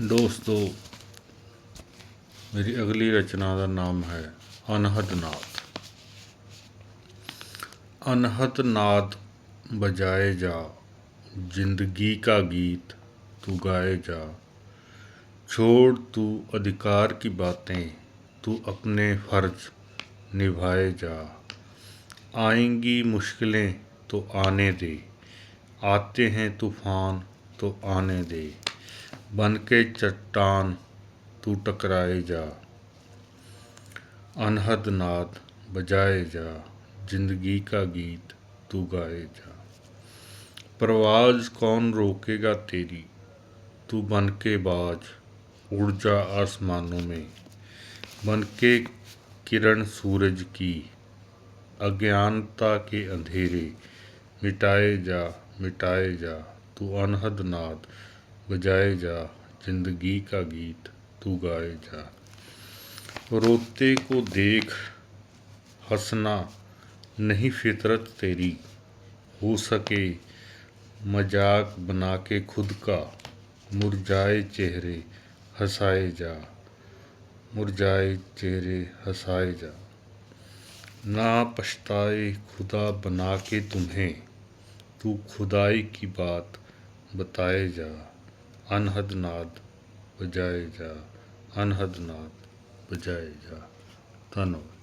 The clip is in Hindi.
ਦੋਸਤੋ ਮੇਰੀ ਅਗਲੀ ਰਚਨਾ ਦਾ ਨਾਮ ਹੈ ਅਨਹਦ ਨਾਦ अनहद नाद बजाए जा जिंदगी का गीत तू गाए जा छोड़ तू अधिकार की बातें तू अपने फर्ज निभाए जा आएंगी मुश्किलें तो आने दे आते हैं तूफान तो आने दे बन के चट्टान तू टकराए जा। अनहद नाद बजाए जा, ज़िंदगी का गीत तू गाए जा। परवाज कौन रोकेगा तेरी, तू बन के बाज उड़ जा आसमानों में। बन के किरण सूरज की, अज्ञानता के अंधेरे। मिटाए जा मिटाए जा, तू अनहद नाद बजाए जा, ज़िंदगी का गीत तू गाए जा। रोते को देख हंसना नहीं फितरत तेरी, हो सके मज़ाक बना के खुद का मुरझाए चेहरे हंसाए जा, मुरझाए चेहरे हंसाए जा। ना पछताए खुदा बना के तुम्हें, तू खुदाई की बात बताए जा। अनहद नाद बजाए जा अनहद नाद बजाए जा धन्यवाद